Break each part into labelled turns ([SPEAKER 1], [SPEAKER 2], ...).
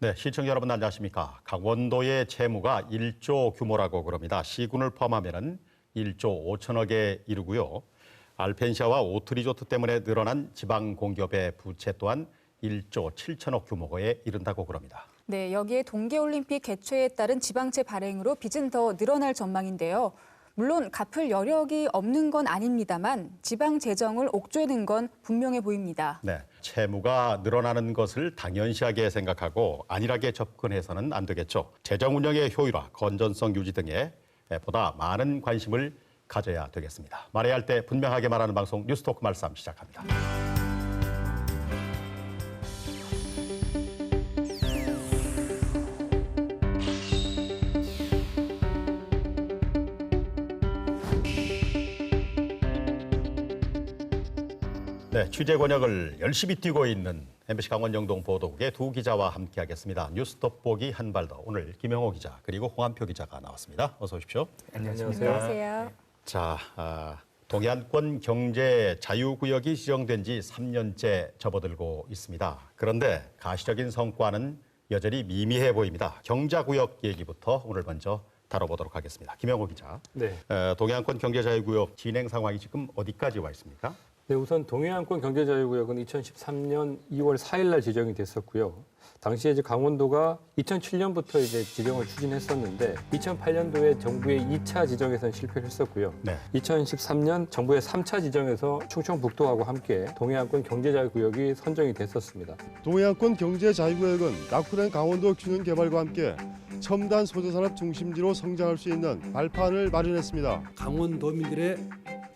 [SPEAKER 1] 네, 시청자 여러분 안녕하십니까. 강원도의 채무가 1조 규모라고 그럽니다. 시군을 포함하면 1조 5천억에 이르고요. 알펜시아와 오트리조트 때문에 늘어난 지방 공기업의 부채 또한 1조 7천억 규모에 이른다고 그럽니다.
[SPEAKER 2] 네, 여기에 동계올림픽 개최에 따른 지방채 발행으로 빚은 더 늘어날 전망인데요. 물론 갚을 여력이 없는 건 아닙니다만 지방 재정을 옥죄는 건 분명해 보입니다.
[SPEAKER 1] 네, 채무가 늘어나는 것을 당연시하게 생각하고 안일하게 접근해서는 안 되겠죠. 재정 운영의 효율화, 건전성 유지 등에 보다 많은 관심을 가져야 되겠습니다. 말해야 할 때 분명하게 말하는 방송 뉴스토크 말씀 시작합니다. 취재 권역을 열심히 뛰고 있는 MBC 강원 영동 보도국의 두 기자와 함께하겠습니다. 뉴스 돋보기 한 발 더. 오늘 김영호 기자 그리고 홍한표 기자가 나왔습니다. 어서 오십시오.
[SPEAKER 2] 안녕하세요.
[SPEAKER 1] 자, 아, 동해안권 경제 자유구역이 지정된 지 3년째 접어들고 있습니다. 그런데 가시적인 성과는 여전히 미미해 보입니다. 경자구역 얘기부터 오늘 먼저 다뤄보도록 하겠습니다. 김영호 기자.
[SPEAKER 3] 네.
[SPEAKER 1] 어, 동해안권 경제자유구역 진행 상황이 지금 어디까지 와 있습니까?
[SPEAKER 3] 네, 우선 동해안권 경제자유구역은 2013년 2월 4일 날 지정이 됐었고요. 당시에 이제 강원도가 2007년부터 이제 지정을 추진했었는데 2008년도에 정부의 2차 지정에서는 실패를 했었고요.
[SPEAKER 1] 네.
[SPEAKER 3] 2013년 정부의 3차 지정에서 충청북도하고 함께 동해안권 경제자유구역이 선정이 됐었습니다.
[SPEAKER 4] 동해안권 경제자유구역은 낙후된 강원도 균형 개발과 함께 첨단 소재산업 중심지로 성장할 수 있는 발판을 마련했습니다.
[SPEAKER 5] 강원도민들의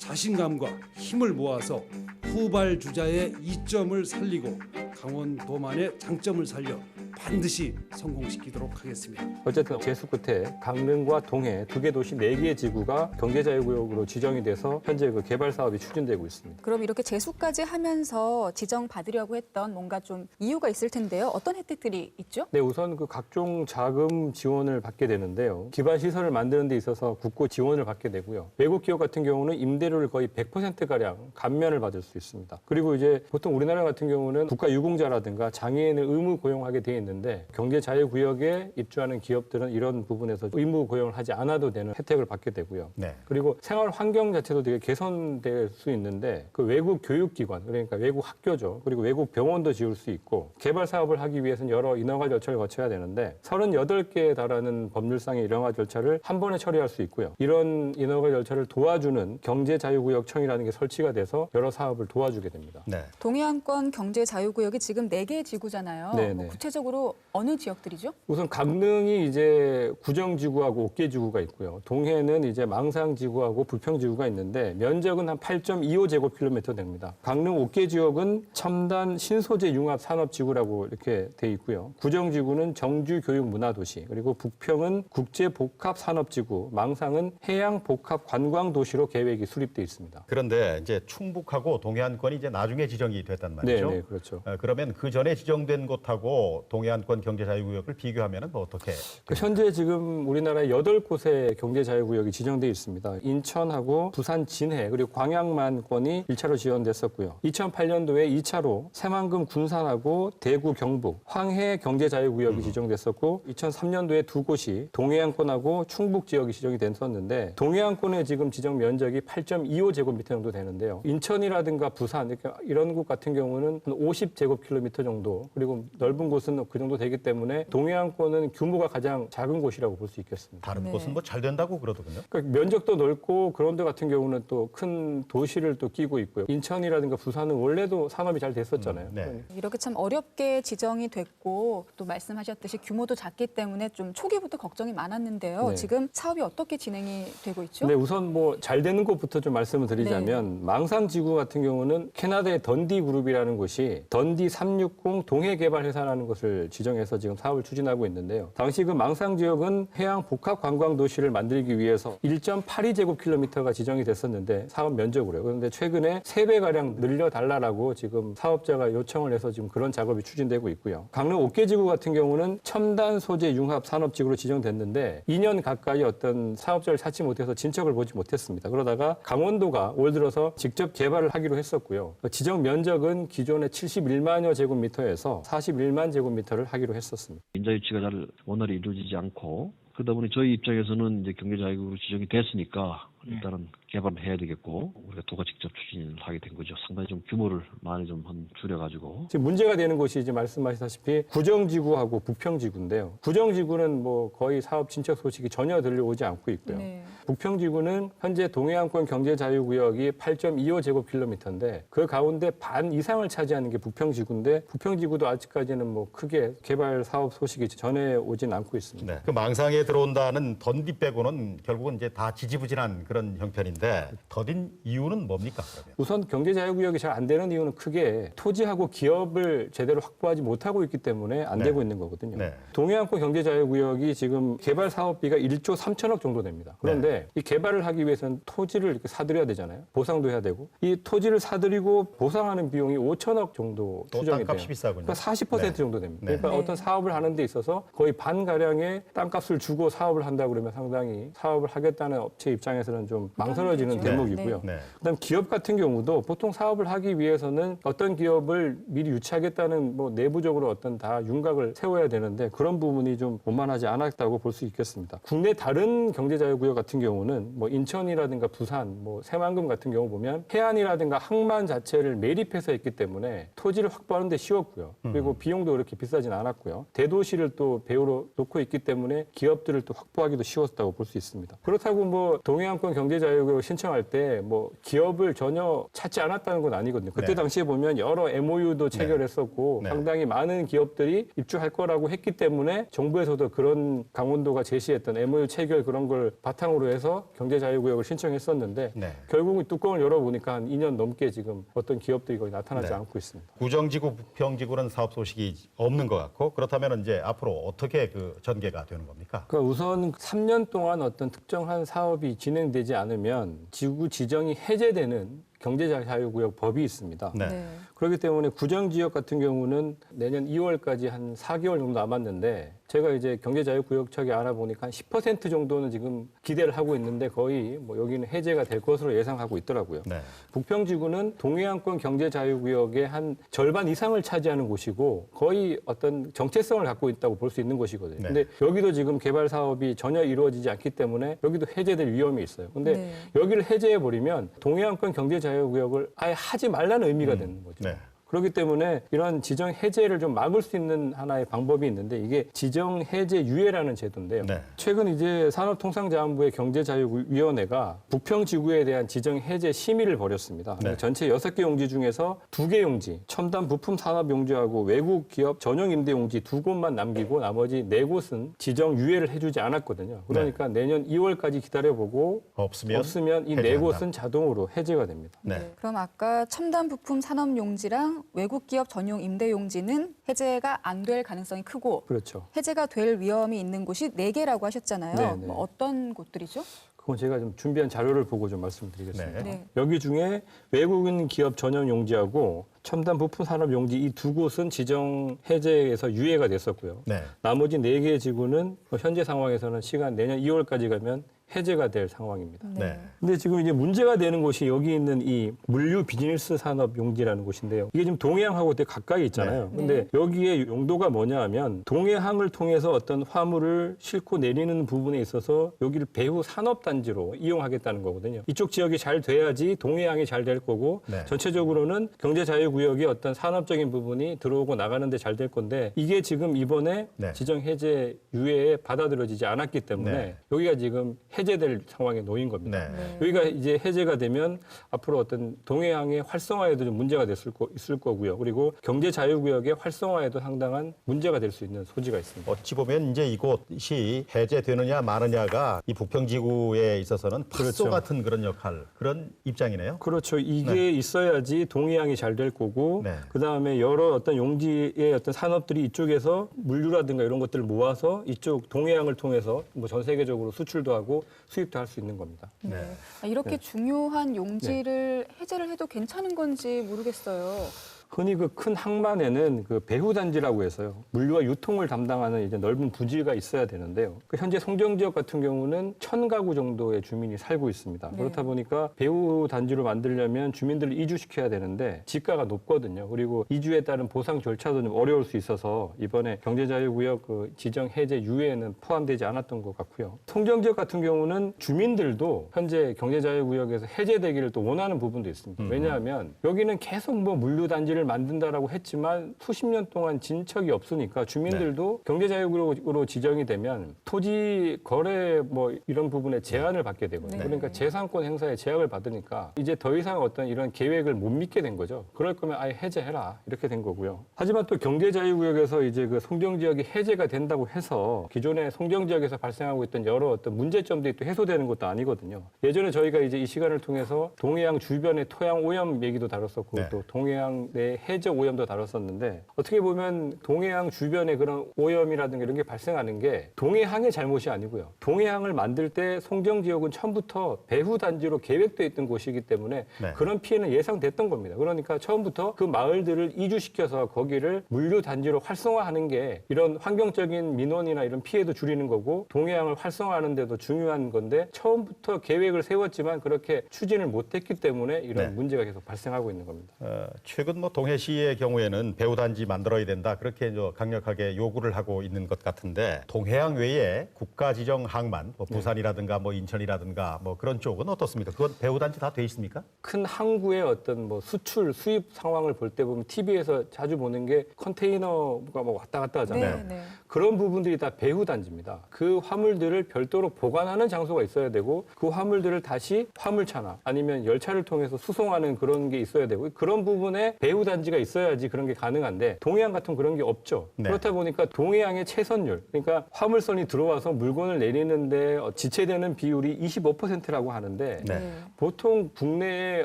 [SPEAKER 5] 자신감과 힘을 모아서 후발 주자의 이점을 살리고 강원 도만의 장점을 살려 반드시 성공시키도록 하겠습니다.
[SPEAKER 3] 어쨌든 제수 끝에 강릉과 동해 두 개 도시 네 개의 지구가 경제자유구역으로 지정이 돼서 현재 그 개발 사업이 추진되고 있습니다.
[SPEAKER 2] 그럼 이렇게 재수까지 하면서 지정 받으려고 했던 뭔가 좀 이유가 있을 텐데요. 어떤 혜택들이 있죠?
[SPEAKER 3] 네, 우선 그 각종 자금 지원을 받게 되는데요. 기반 시설을 만드는 데 있어서 국고 지원을 받게 되고요. 외국 기업 같은 경우는 임대료를 거의 100% 가량 감면을 받을 수 있습니다. 그리고 이제 보통 우리나라 같은 경우는 국가 유공자라든가 장애인을 의무 고용하게 돼 있는 데 경제 자유 구역에 입주하는 기업들은 이런 부분에서 의무 고용을 하지 않아도 되는 혜택을 받게 되고요.
[SPEAKER 1] 네.
[SPEAKER 3] 그리고 생활 환경 자체도 되게 개선될 수 있는데 그 외국 교육기관 그러니까 외국 학교죠 그리고 외국 병원도 지을 수 있고 개발 사업을 하기 위해서는 여러 인허가 절차를 거쳐야 되는데 38개에 달하는 법률상의 인허가 절차를 한 번에 처리할 수 있고요 이런 인허가 절차를 도와주는 경제자유구역청이라는 게 설치가 돼서 여러 사업을 도와주게 됩니다.
[SPEAKER 2] 네.
[SPEAKER 1] 네.
[SPEAKER 2] 동해안권 경제자유구역이 지금 네 개의 지구잖아요.
[SPEAKER 3] 네,
[SPEAKER 2] 뭐
[SPEAKER 3] 네.
[SPEAKER 2] 구체적으로 어느 지역들이죠?
[SPEAKER 3] 우선 강릉이 이제 구정지구하고 옥계지구가 있고요. 동해는 이제 망상지구하고 부평지구가 있는데 면적은 한 8.25제곱킬로미터 됩니다. 강릉 옥계지역은 첨단 신소재 융합 산업지구라고 이렇게 돼 있고요. 구정지구는 정주 교육 문화도시 그리고 북평은 국제 복합 산업지구 망상은 해양 복합 관광 도시로 계획이 수립돼 있습니다.
[SPEAKER 1] 그런데 이제 충북하고 동해안권이 이제 나중에 지정이 됐단 말이죠.
[SPEAKER 3] 네, 네, 그렇죠.
[SPEAKER 1] 어, 그러면 그 전에 지정된 곳하고 동 해안권 경제자유구역을 비교하면 뭐 어떻게?
[SPEAKER 3] 그 현재 지금 우리나라에 여덟 곳의 경제자유구역이 지정돼 있습니다. 인천하고 부산 진해 그리고 광양만권이 1차로 지원됐었고요. 2008년도에 2차로 새만금 군산하고 대구 경북 황해 경제자유구역이 지정됐었고 2003년도에 두 곳이 동해안권하고 충북 지역이 지정이 됐었는데 동해안권의 지금 지정 면적이 8.25 제곱미터 정도 되는데요. 인천이라든가 부산 이렇게 이런 곳 같은 경우는 한 50 제곱킬로미터 정도 그리고 넓은 곳은 그 정도 되기 때문에 동해안권은 규모가 가장 작은 곳이라고 볼 수 있겠습니다.
[SPEAKER 1] 다른
[SPEAKER 2] 네.
[SPEAKER 1] 곳은 뭐 잘 된다고 그러더군요.
[SPEAKER 3] 그러니까 면적도 넓고 그런 데 같은 경우는 또 큰 도시를 또 끼고 있고요. 인천이라든가 부산은 원래도 산업이 잘 됐었잖아요.
[SPEAKER 1] 음, 네.
[SPEAKER 2] 이렇게 참 어렵게 지정이 됐고 또 말씀하셨듯이 규모도 작기 때문에 좀 초기부터 걱정이 많았는데요.
[SPEAKER 3] 네.
[SPEAKER 2] 지금 사업이 어떻게 진행이 되고 있죠?
[SPEAKER 3] 네, 우선 뭐 잘 되는 것부터 좀 말씀을 드리자면 망상지구 같은 경우는 캐나다의 던디 그룹이라는 곳이 던디 360 동해개발회사라는 것을 지정해서 지금 사업을 추진하고 있는데요. 당시 그 망상 지역은 해양 복합 관광 도시를 만들기 위해서 1.82제곱킬로미터가 지정이 됐었는데 사업 면적으로요. 그런데 최근에 3배 가량 늘려 달라라고 지금 사업자가 요청을 해서 지금 그런 작업이 추진되고 있고요. 강릉 옥계지구 같은 경우는 첨단 소재 융합 산업지구로 지정됐는데 2년 가까이 어떤 사업자를 찾지 못해서 진척을 보지 못했습니다. 그러다가 강원도가 올 들어서 직접 개발을 하기로 했었고요. 지정 면적은 기존의 71만여 제곱미터에서 41만 제곱미터 검토를 하기로 했었습니다.
[SPEAKER 6] 인자 유치가 잘 원활히 이루어지지 않고 그러다 보니 저희 입장에서는 이제 경제 자유국으로 지정이 됐으니까 일단은 개발을 해야 되겠고 우리가 도가 직접 추진을 하게 된 거죠. 상당히 좀 규모를 많이 좀 한 줄여가지고
[SPEAKER 3] 지금 문제가 되는 곳이 이제 말씀하시다시피 구정지구하고 부평지구인데요. 구정지구는 뭐 거의 사업 진척 소식이 전혀 들려오지 않고 있고요.
[SPEAKER 2] 네.
[SPEAKER 3] 부평지구는 현재 동해안권 경제자유구역이 8.25 제곱킬로미터인데 그 가운데 반 이상을 차지하는 게 부평지구인데 부평지구도 아직까지는 뭐 크게 개발 사업 소식이 전해 오진 않고 있습니다.
[SPEAKER 1] 네. 그 망상에 들어온다는 던디 빼고는 결국은 이제 다 지지부진한 그런 형편인데 더딘 이유는 뭡니까? 그러면?
[SPEAKER 3] 우선 경제자유구역이 잘 안 되는 이유는 크게 토지하고 기업을 제대로 확보하지 못하고 있기 때문에 안
[SPEAKER 1] 네.
[SPEAKER 3] 되고 있는 거거든요.
[SPEAKER 1] 네.
[SPEAKER 3] 동해안권 경제자유구역이 지금 개발 사업비가 1조 3천억 정도 됩니다. 그런데
[SPEAKER 1] 네.
[SPEAKER 3] 이 개발을 하기 위해서는 토지를 이렇게 사들여야 되잖아요. 보상도 해야 되고 이 토지를 사들이고 보상하는 비용이 5천억 정도
[SPEAKER 1] 또
[SPEAKER 3] 추정이 돼요.
[SPEAKER 1] 땅값이 비싸군요.
[SPEAKER 3] 그러니까 40%
[SPEAKER 1] 네.
[SPEAKER 3] 정도 됩니다.
[SPEAKER 1] 네.
[SPEAKER 3] 그러니까
[SPEAKER 2] 네.
[SPEAKER 3] 어떤 사업을 하는 데 있어서 거의 반 가량의 땅값을 주고 사업을 한다 그러면 상당히 사업을 하겠다는 업체 입장에서는 좀 망설여지는. 대목이고요.
[SPEAKER 1] 네.
[SPEAKER 3] 그다음 기업 같은 경우도 보통 사업을 하기 위해서는 어떤 기업을 미리 유치하겠다는 뭐 내부적으로 어떤 다 윤곽을 세워야 되는데 그런 부분이 좀 원만하지 않았다고 볼 수 있겠습니다. 국내 다른 경제자유구역 같은 경우는 뭐 인천이라든가 부산, 뭐 새만금 같은 경우 보면 해안이라든가 항만 자체를 매립해서 했기 때문에 토지를 확보하는데 쉬웠고요. 그리고 비용도 그렇게 비싸진 않았고요. 대도시를 또 배우로 놓고 있기 때문에 기업들을 또 확보하기도 쉬웠다고 볼 수 있습니다. 그렇다고 뭐 동해안권 경제 자유구역 신청할 때 뭐 기업을 전혀 찾지 않았다는 건 아니거든요. 그때
[SPEAKER 1] 네.
[SPEAKER 3] 당시에 보면 여러 MOU도 체결했었고
[SPEAKER 1] 네.
[SPEAKER 3] 상당히 많은 기업들이 입주할 거라고 했기 때문에 정부에서도 그런 강원도가 제시했던 MOU 체결 그런 걸 바탕으로 해서 경제 자유구역을 신청했었는데
[SPEAKER 1] 네.
[SPEAKER 3] 결국은 뚜껑을 열어보니까 한 2년 넘게 지금 어떤 기업들이 거의 나타나지
[SPEAKER 1] 네.
[SPEAKER 3] 않고 있습니다.
[SPEAKER 1] 구정지구, 부평지구는 사업 소식이 없는 것 같고 그렇다면 이제 앞으로 어떻게 그 전개가 되는 겁니까?
[SPEAKER 3] 그러니까 우선 3년 동안 어떤 특정한 사업이 진행되지 않으면 지구 지정이 해제되는 경제자유구역 법이 있습니다.
[SPEAKER 1] 네.
[SPEAKER 2] 네.
[SPEAKER 3] 그렇기 때문에 구정 지역 같은 경우는 내년 2월까지 한 4개월 정도 남았는데 제가 이제 경제자유구역 측에 알아보니까 한 10% 정도는 지금 기대를 하고 있는데 거의 뭐 여기는 해제가 될 것으로 예상하고 있더라고요.
[SPEAKER 1] 네.
[SPEAKER 3] 부평지구는 동해안권 경제자유구역의 한 절반 이상을 차지하는 곳이고 거의 어떤 정체성을 갖고 있다고 볼 수 있는 곳이거든요.
[SPEAKER 1] 네.
[SPEAKER 3] 근데 여기도 지금 개발 사업이 전혀 이루어지지 않기 때문에 여기도 해제될 위험이 있어요. 근데
[SPEAKER 2] 네.
[SPEAKER 3] 여기를 해제해 버리면 동해안권 경제자유구역을 아예 하지 말라는 의미가 되는 거죠.
[SPEAKER 1] 네.
[SPEAKER 3] 그렇기 때문에 이런 지정 해제를 좀 막을 수 있는 하나의 방법이 있는데 이게 지정 해제 유예라는 제도인데요.
[SPEAKER 1] 네.
[SPEAKER 3] 최근 이제 산업통상자원부의 경제자유위원회가 부평 지구에 대한 지정 해제 심의를 벌였습니다.
[SPEAKER 1] 네.
[SPEAKER 3] 전체 여섯 개 용지 중에서 두 개 용지, 첨단 부품 산업 용지하고 외국 기업 전용 임대 용지 두 곳만 남기고 나머지 네 곳은 지정 유예를 해주지 않았거든요. 그러니까 내년 2월까지 기다려보고
[SPEAKER 1] 없으면
[SPEAKER 3] 없으면 이 네. 곳은 자동으로 해제가 됩니다.
[SPEAKER 1] 네.
[SPEAKER 2] 그럼 아까 첨단 부품 산업 용지랑 외국 기업 전용 임대 용지는 해제가 안 될 가능성이 크고
[SPEAKER 3] 그렇죠.
[SPEAKER 2] 해제가 될 위험이 있는 곳이 네 개라고 하셨잖아요.
[SPEAKER 3] 네, 네.
[SPEAKER 2] 뭐 어떤 곳들이죠?
[SPEAKER 3] 그건 제가 좀 준비한 자료를 보고 좀 말씀드리겠습니다.
[SPEAKER 1] 네.
[SPEAKER 2] 네.
[SPEAKER 3] 여기 중에 외국인 기업 전용 용지하고 첨단 부품 산업 용지 이 두 곳은 지정 해제에서 유예가 됐었고요.
[SPEAKER 1] 네.
[SPEAKER 3] 나머지 네 개 지구는 뭐 현재 상황에서는 시간 내년 2월까지 가면 해제가 될 상황입니다.
[SPEAKER 1] 네.
[SPEAKER 3] 근데 지금 이제 문제가 되는 곳이 여기 있는 이 물류 비즈니스 산업 용지라는 곳인데요. 이게 지금 동해항하고 되게 가까이 있잖아요.
[SPEAKER 2] 네.
[SPEAKER 3] 근데 여기에 용도가 뭐냐 하면 동해항을 통해서 어떤 화물을 싣고 내리는 부분에 있어서 여기를 배후 산업단지로 이용하겠다는 거거든요. 이쪽 지역이 잘 돼야지 동해항이 잘 될 거고
[SPEAKER 1] 네.
[SPEAKER 3] 전체적으로는 경제 자유 구역의 어떤 산업적인 부분이 들어오고 나가는데 잘 될 건데 이게 지금 이번에
[SPEAKER 1] 네.
[SPEAKER 3] 지정 해제 유예에 받아들여지지 않았기 때문에
[SPEAKER 1] 네.
[SPEAKER 3] 여기가 지금 해제될 상황에 놓인 겁니다.
[SPEAKER 1] 네.
[SPEAKER 3] 여기가 이제 해제가 되면 앞으로 어떤 동해항의 활성화에도 좀 문제가 됐을 거, 있을 거고요. 그리고 경제 자유 구역의 활성화에도 상당한 문제가 될 수 있는 소지가 있습니다.
[SPEAKER 1] 어찌 보면 이제 이곳이 해제되느냐 마느냐가 이 부평지구에 있어서는 팥소
[SPEAKER 3] 그렇죠.
[SPEAKER 1] 같은 그런 역할, 그런 입장이네요.
[SPEAKER 3] 그렇죠. 이게 있어야지 동해항이 잘 될 거 고,
[SPEAKER 1] 네.
[SPEAKER 3] 그 다음에 여러 어떤 용지의 어떤 산업들이 이쪽에서 물류라든가 이런 것들을 모아서 이쪽 동해항을 통해서 뭐 전 세계적으로 수출도 하고 수입도 할 수 있는 겁니다.
[SPEAKER 1] 네.
[SPEAKER 2] 아, 이렇게 중요한 용지를 해제를 해도 괜찮은 건지 모르겠어요.
[SPEAKER 3] 흔히 그 큰 항만에는 그 배후 단지라고 해서요. 물류와 유통을 담당하는 이제 넓은 부지가 있어야 되는데요. 그 현재 송정 지역 같은 경우는 천 가구 정도의 주민이 살고 있습니다.
[SPEAKER 2] 네.
[SPEAKER 3] 그렇다 보니까 배후 단지로 만들려면 주민들을 이주시켜야 되는데 지가가 높거든요. 그리고 이주에 따른 보상 절차도 좀 어려울 수 있어서 이번에 경제자유구역 그 지정 해제 유예에는 포함되지 않았던 것 같고요. 송정 지역 같은 경우는 주민들도 현재 경제자유구역에서 해제되기를 또 원하는 부분도 있습니다. 왜냐하면 여기는 계속 뭐 물류 단지를 만든다라고 했지만 수십 년 동안 진 척이 없으니까 주민들도 경제자유구역으로 지정이 되면 토지 거래 뭐 이런 부분에 제한을 받게 되거든요.
[SPEAKER 2] 네.
[SPEAKER 3] 그러니까 재산권 행사에 제약을 받으니까 이제 더 이상 어떤 이런 계획을 못 믿게 된 거죠. 그럴 거면 아예 해제해라 이렇게 된 거고요. 하지만 또 경제자유구역에서 이제 그 송정 지역이 해제가 된다고 해서 기존의 송정 지역에서 발생하고 있던 여러 어떤 문제점들이 또 해소되는 것도 아니거든요. 예전에 저희가 이제 이 시간을 통해서 동해안 주변의 토양 오염 얘기도 다뤘었고
[SPEAKER 1] 네.
[SPEAKER 3] 또 동해안 내 해저 오염도 다뤘었는데 어떻게 보면 동해안 주변에 그런 오염이라든가 이런 게 발생하는 게 동해항의 잘못이 아니고요. 동해항을 만들 때 송정 지역은 처음부터 배후 단지로 계획돼 있던 곳이기 때문에
[SPEAKER 1] 네.
[SPEAKER 3] 그런 피해는 예상됐던 겁니다. 그러니까 처음부터 그 마을들을 이주시켜서 거기를 물류 단지로 활성화하는 게 이런 환경적인 민원이나 이런 피해도 줄이는 거고 동해항을 활성화하는 데도 중요한 건데 처음부터 계획을 세웠지만 그렇게 추진을 못했기 때문에 이런
[SPEAKER 1] 네.
[SPEAKER 3] 문제가 계속 발생하고 있는 겁니다.
[SPEAKER 1] 어, 최근 뭐 동 해시의 경우에는 배후 단지 만들어야 된다 그렇게 이제 강력하게 요구를 하고 있는 것 같은데 동해안 외에 국가 지정 항만 뭐 부산이라든가 뭐 인천이라든가 뭐 그런 쪽은 어떻습니까? 그건 배후 단지 다 돼 있습니까?
[SPEAKER 3] 큰 항구의 어떤 뭐 수출 수입 상황을 볼 때 보면 TV에서 자주 보는 게 컨테이너가 뭐 왔다 갔다 하잖아요.
[SPEAKER 2] 네, 네.
[SPEAKER 3] 그런 부분들이 다 배후 단지입니다. 그 화물들을 별도로 보관하는 장소가 있어야 되고 그 화물들을 다시 화물차나 아니면 열차를 통해서 수송하는 그런 게 있어야 되고 그런 부분에 배후 단지가 있어야지 그런 게 가능한데 동해안 같은 그런 게 없죠.
[SPEAKER 1] 네.
[SPEAKER 3] 그렇다 보니까 동해안의 채선율 그러니까 화물선이 들어와서 물건을 내리는데 어, 지체되는 비율이 25%라고 하는데
[SPEAKER 1] 네.
[SPEAKER 3] 보통 국내의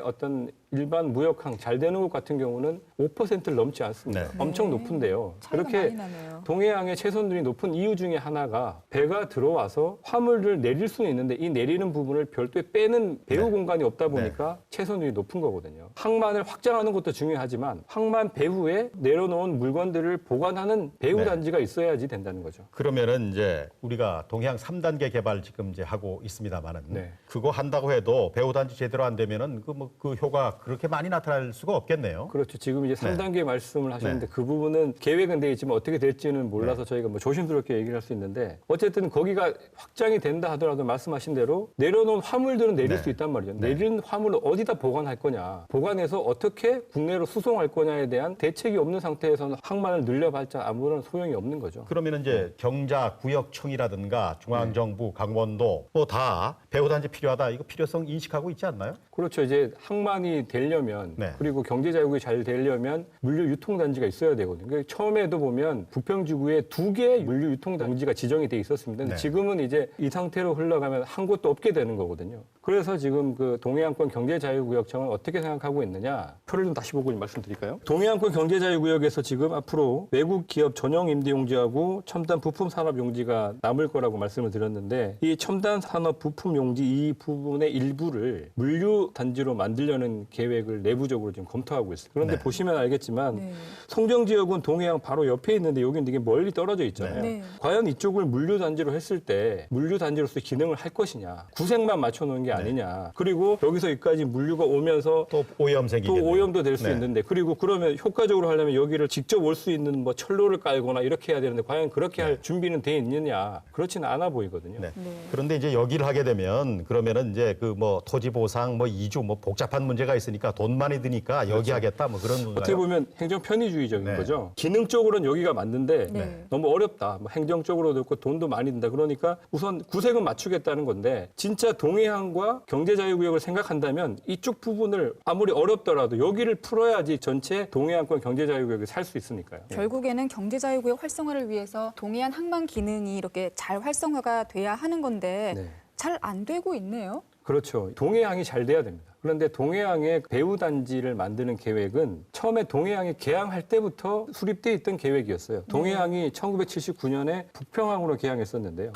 [SPEAKER 3] 어떤 일반 무역항 잘 되는 곳 같은 경우는 5%를 넘지 않습니다.
[SPEAKER 1] 네.
[SPEAKER 3] 엄청
[SPEAKER 2] 네.
[SPEAKER 3] 높은데요.
[SPEAKER 2] 차이가
[SPEAKER 3] 그렇게
[SPEAKER 2] 많이 나네요.
[SPEAKER 3] 동해안의 채선율이 높은 이유 중에 하나가 배가 들어와서 화물을 내릴 수는 있는데 이 내리는 부분을 별도에 빼는 배후
[SPEAKER 1] 네.
[SPEAKER 3] 공간이 없다 보니까 채선율이 높은 거거든요. 항만을 확장하는 것도 중요하지만 항만 배후에 내려놓은 물건들을 보관하는 배후
[SPEAKER 1] 네.
[SPEAKER 3] 단지가 있어야지 된다는 거죠.
[SPEAKER 1] 그러면은 이제 우리가 동해안 3단계 개발 지금 이제 하고 있습니다만은
[SPEAKER 3] 네.
[SPEAKER 1] 그거 한다고 해도 배후 단지 제대로 안 되면은 그뭐그 효과 그렇게 많이 나타날 수가 없겠네요.
[SPEAKER 3] 그렇죠. 지금 이제
[SPEAKER 1] 네.
[SPEAKER 3] 3단계 말씀을 하셨는데 그 부분은 계획은 돼 있지만 어떻게 될지는 몰라서
[SPEAKER 1] 네.
[SPEAKER 3] 저희가 뭐 조심스럽게 얘기를 할 수 있는데 어쨌든 거기가 확장이 된다 하더라도 말씀하신 대로 내려놓은 화물들은 내릴
[SPEAKER 1] 네.
[SPEAKER 3] 수 있단 말이죠.
[SPEAKER 1] 네.
[SPEAKER 3] 내린 화물을 어디다 보관할 거냐, 보관해서 어떻게 국내로 수송할 거냐에 대한 대책이 없는 상태에서는 항만을 늘려봤자 아무런 소용이 없는 거죠.
[SPEAKER 1] 그러면 이제 경자 구역청이라든가
[SPEAKER 3] 네.
[SPEAKER 1] 중앙정부, 강원도 뭐다 배후 단지 필요하다 이거 필요성 인식하고 있지 않나요?
[SPEAKER 3] 그렇죠. 이제 항만이 되려면
[SPEAKER 1] 네.
[SPEAKER 3] 그리고 경제 자유국이 잘 되려면 물류 유통 단지가 있어야 되거든요. 그러니까 처음에도 보면 부평 지구에 두 개의 물류 유통 단지가 지정이 돼 있었습니다. 근데
[SPEAKER 1] 네.
[SPEAKER 3] 지금은 이제 이 상태로 흘러가면 한 곳도 없게 되는 거거든요. 그래서 지금 그 동해안권 경제자유구역청은 어떻게 생각하고 있느냐? 표를 좀 다시 보고 좀 말씀드릴까요? 동해안권 경제자유구역에서 지금 앞으로 외국 기업 전용 임대용지하고 첨단 부품 산업 용지가 남을 거라고 말씀을 드렸는데 이 첨단 산업 부품 용지 이 부분의 일부를 물류 단지로 만들려는 계획을 내부적으로 지금 검토하고 있어요. 그런데
[SPEAKER 1] 네.
[SPEAKER 3] 보시면 알겠지만
[SPEAKER 2] 네.
[SPEAKER 3] 송정 지역은 동해안 바로 옆에 있는데 여기는 되게 멀리 떨어져 있잖아요.
[SPEAKER 2] 네.
[SPEAKER 3] 과연 이쪽을 물류 단지로 했을 때 물류 단지로서 기능을 할 것이냐 구색만 맞춰 놓은 게 아니냐 그리고 여기서 여기까지 물류가 오면서
[SPEAKER 1] 또 오염
[SPEAKER 3] 또. 오염도 될수
[SPEAKER 1] 네.
[SPEAKER 3] 있는데 그리고 그러면 효과적으로 하려면 여기를 직접 올 수 있는 뭐 철로를 깔거나 이렇게 해야 되는데 과연 그렇게 할 준비는 돼 있느냐 그렇지는 않아 보이거든요.
[SPEAKER 1] 네.
[SPEAKER 2] 네.
[SPEAKER 1] 그런데 이제 여기를 하게 되면 그러면은 이제 그 뭐 토지 보상 뭐 이주 뭐 복잡한 문제가 있으니까 돈 많이 드니까 여기 하겠다 뭐 그런 건가요?
[SPEAKER 3] 어떻게 보면 행정 편의주의적인
[SPEAKER 1] 네.
[SPEAKER 3] 거죠. 기능적으로는 여기가 맞는데
[SPEAKER 2] 네.
[SPEAKER 3] 너무 어렵다. 뭐 행정적으로도 그렇고 돈도 많이 든다. 그러니까 우선 구색은 맞추겠다는 건데 진짜 동해안과 경제자유구역을 생각한다면 이쪽 부분을 아무리 어렵더라도 여기를 풀어야지 전체 동해안권 경제자유구역이 살 수 있으니까요.
[SPEAKER 2] 결국에는 경제자유구역 활성화를 위해서 동해안 항만 기능이 이렇게 잘 활성화가 돼야 하는 건데
[SPEAKER 3] 네.
[SPEAKER 2] 잘안 되고 있네요.
[SPEAKER 3] 그렇죠. 동해항이 잘 돼야 됩니다. 그런데 동해항의 배후 단지를 만드는 계획은 처음에 동해항이 개항할 때부터 수립돼 있던 계획이었어요. 동해항이 1979년에 북평항으로 개항했었는데요.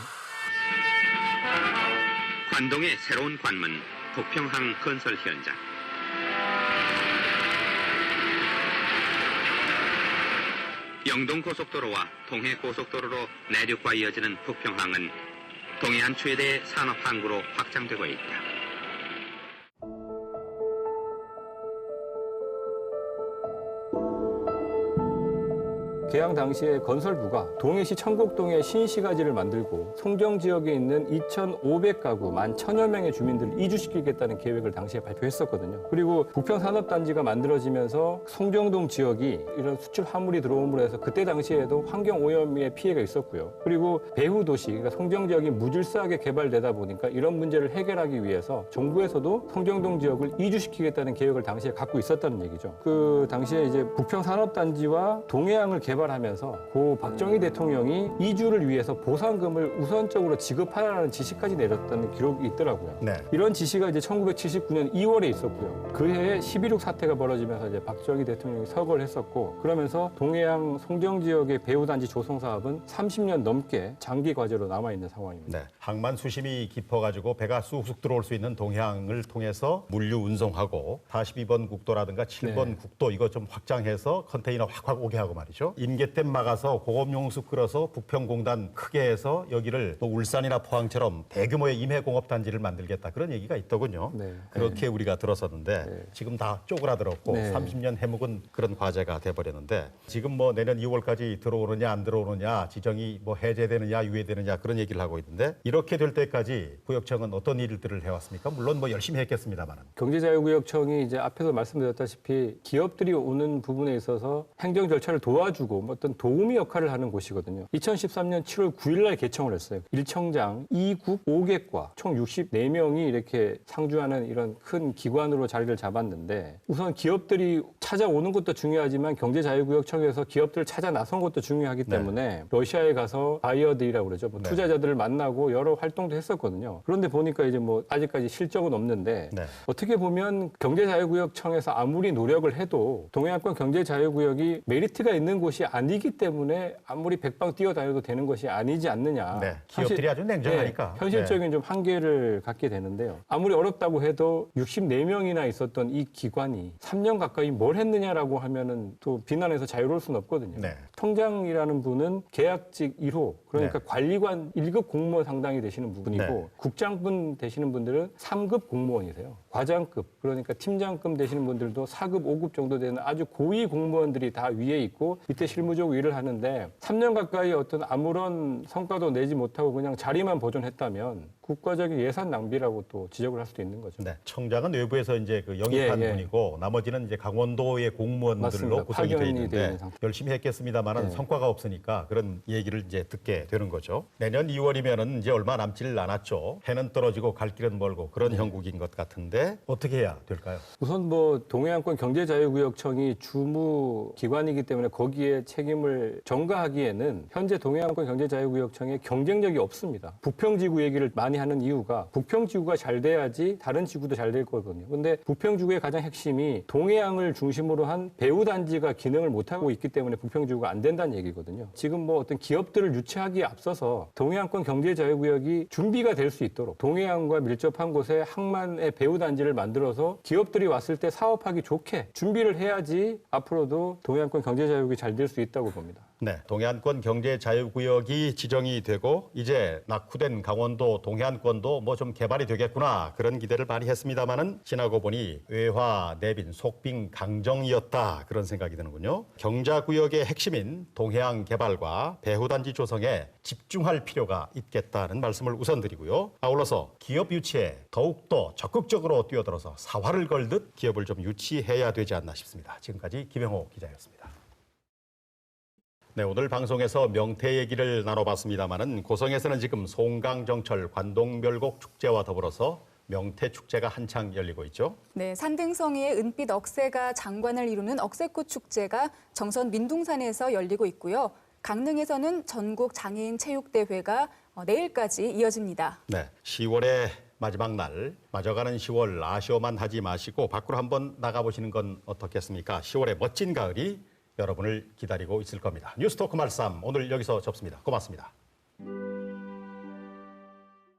[SPEAKER 7] 관동의 새로운 관문 북평항 건설 현장 영동 고속도로와 동해 고속도로로 내륙과 이어지는 북평항은 동해안 최대 산업 항구로 확장되고 있다.
[SPEAKER 3] 개항 당시에 건설부가 동해시 천곡동에 신시가지를 만들고 송정 지역에 있는 2,500가구 만 천여 명의 주민들을 이주시키겠다는 계획을 당시에 발표했었거든요. 그리고 부평산업단지가 만들어지면서 송정동 지역이 이런 수출 화물이 들어옴으로 해서 그때 당시에도 환경 오염의 피해가 있었고요. 그리고 배후 도시, 그러니까 송정 지역이 무질서하게 개발되다 보니까 이런 문제를 해결하기 위해서 정부에서도 송정동 지역을 이주시키겠다는 계획을 당시에 갖고 있었다는 얘기죠. 그 당시에 이제 부평산업단지와 동해항을 개발 하면서 고 박정희 대통령이 이주를 위해서 보상금을 우선적으로 지급하라는 지시까지 내렸다는 기록이 있더라고요.
[SPEAKER 1] 네.
[SPEAKER 3] 이런 지시가 이제 1979년 2월에 있었고요. 그 해에 11.6 사태가 벌어지면서 이제 박정희 대통령이 서거를 했었고 그러면서 동해안 송정 지역의 배후단지 조성 사업은 30년 넘게 장기 과제로 남아 있는 상황입니다.
[SPEAKER 1] 네. 항만 수심이 깊어가지고 배가 쑥쑥 들어올 수 있는 동해항을 통해서 물류 운송하고 42번 국도라든가 7번
[SPEAKER 3] 네.
[SPEAKER 1] 국도 이거 좀 확장해서 컨테이너 확확 오게 하고 말이죠. 임계댐 막아서 고급용수 끌어서 부평공단 크게 해서 여기를 또 울산이나 포항처럼 대규모의 임해공업 단지를 만들겠다 그런 얘기가 있더군요.
[SPEAKER 3] 네.
[SPEAKER 1] 그렇게 우리가 들었었는데
[SPEAKER 3] 네.
[SPEAKER 1] 지금 다 쪼그라들었고
[SPEAKER 3] 네.
[SPEAKER 1] 30년 해묵은 그런 과제가 돼버렸는데 지금 뭐 내년 2월까지 들어오느냐 안 들어오느냐 지정이 뭐 해제되느냐 유예되느냐 그런 얘기를 하고 있는데 이렇게 될 때까지 구역청은 어떤 일들을 해왔습니까? 물론 뭐 열심히 했겠습니다만은
[SPEAKER 3] 경제자유구역청이 이제 앞에서 말씀드렸다시피 기업들이 오는 부분에 있어서 행정 절차를 도와주고 뭐 어떤 도우미 역할을 하는 곳이거든요. 2013년 7월 9일 날 개청을 했어요. 1청장 2국 5객과 총 64명이 이렇게 상주하는 이런 큰 기관으로 자리를 잡았는데 우선 기업들이 찾아오는 것도 중요하지만 경제자유구역 청에서 기업들을 찾아 나선 것도 중요하기
[SPEAKER 1] 네.
[SPEAKER 3] 때문에 러시아에 가서 바이어들이라고 그러죠. 뭐
[SPEAKER 1] 네.
[SPEAKER 3] 투자자들을 만나고 여러 활동도 했었거든요. 그런데 보니까 이제 뭐 아직까지 실적은 없는데
[SPEAKER 1] 네.
[SPEAKER 3] 어떻게 보면 경제자유구역청에서 아무리 노력을 해도 동해안권 경제자유구역이 메리트가 있는 곳이 아니기 때문에 아무리 백방 뛰어다녀도 되는 것이 아니지 않느냐.
[SPEAKER 1] 네. 기업들이 아주 냉정하니까.
[SPEAKER 3] 네, 현실적인 좀 한계를 갖게 되는데요. 아무리 어렵다고 해도 64명이나 있었던 이 기관이 3년 가까이 뭘 했느냐라고 하면은 또 비난에서 자유로울 수는 없거든요.
[SPEAKER 1] 네.
[SPEAKER 3] 통장이라는 분은 계약직 1호 그러니까
[SPEAKER 1] 네.
[SPEAKER 3] 관리관 1급 공무원 상당히 되시는 분이고
[SPEAKER 1] 네.
[SPEAKER 3] 국장분 되시는 분들은 3급 공무원이세요. 과장급 그러니까 팀장급 되시는 분들도 4급, 5급 정도 되는 아주 고위 공무원들이 다 위에 있고 밑에 실무적 일을 하는데 3년 가까이 어떤 아무런 성과도 내지 못하고 그냥 자리만 보존했다면 국가적인 예산 낭비라고 또 지적을 할 수도 있는 거죠.
[SPEAKER 1] 네. 청장은 외부에서 이제 그 영입한
[SPEAKER 3] 예, 예.
[SPEAKER 1] 분이고 나머지는 이제 강원도의 공무원들로
[SPEAKER 3] 맞습니다.
[SPEAKER 1] 구성이 돼 있는데. 열심히 했겠습니다만은
[SPEAKER 3] 네.
[SPEAKER 1] 성과가 없으니까 그런 얘기를 이제 듣게 되는 거죠. 내년 2월이면은 이제 얼마 남지를 않았죠. 해는 떨어지고 갈 길은 멀고 그런
[SPEAKER 3] 네.
[SPEAKER 1] 형국인 것 같은데 어떻게 해야 될까요?
[SPEAKER 3] 우선 뭐 동해안권 경제자유구역청이 주무 기관이기 때문에 거기에 책임을 전가하기에는 현재 동해안권 경제자유구역청에 경쟁력이 없습니다. 부평지구 얘기를 많이 하는 이유가 부평지구가 잘 돼야지 다른 지구도 잘 될 거거든요. 근데 부평지구의 가장 핵심이 동해안을 중심으로 한 배후 단지가 기능을 못 하고 있기 때문에 부평지구가 안 된다는 얘기거든요. 지금 뭐 어떤 기업들을 유치하기에 앞서서 동해안권 경제 자유 구역이 준비가 될 수 있도록 동해안과 밀접한 곳에 항만의 배후 단지를 만들어서 기업들이 왔을 때 사업하기 좋게 준비를 해야지 앞으로도 동해안권 경제 자유구역이 잘 될 수 있다고 봅니다.
[SPEAKER 1] 네, 동해안권 경제 자유구역이 지정이 되고 이제 낙후된 강원도 동해안권도 뭐 좀 개발이 되겠구나 그런 기대를 많이 했습니다마는 지나고 보니 외화, 내빈, 속빈, 강정이었다 그런 생각이 드는군요. 경자구역의 핵심인 동해안 개발과 배후단지 조성에 집중할 필요가 있겠다는 말씀을 우선 드리고요. 아울러서 기업 유치에 더욱더 적극적으로 뛰어들어서 사활을 걸듯 기업을 좀 유치해야 되지 않나 싶습니다. 지금까지 김영호 기자였습니다. 네, 오늘 방송에서 명태 얘기를 나눠봤습니다마는 고성에서는 지금 송강정철 관동별곡 축제와 더불어서 명태 축제가 한창 열리고 있죠.
[SPEAKER 2] 네, 산등성이의 은빛 억새가 장관을 이루는 억새꽃 축제가 정선 민둥산에서 열리고 있고요. 강릉에서는 전국 장애인 체육대회가 어, 내일까지 이어집니다.
[SPEAKER 1] 네, 10월의 마지막 날, 맞아가는 10월 아쉬워만 하지 마시고 밖으로 한번 나가보시는 건 어떻겠습니까? 10월의 멋진 가을이 여러분을 기다리고 있을 겁니다. 뉴스토크 말씀 오늘 여기서 접습니다. 고맙습니다.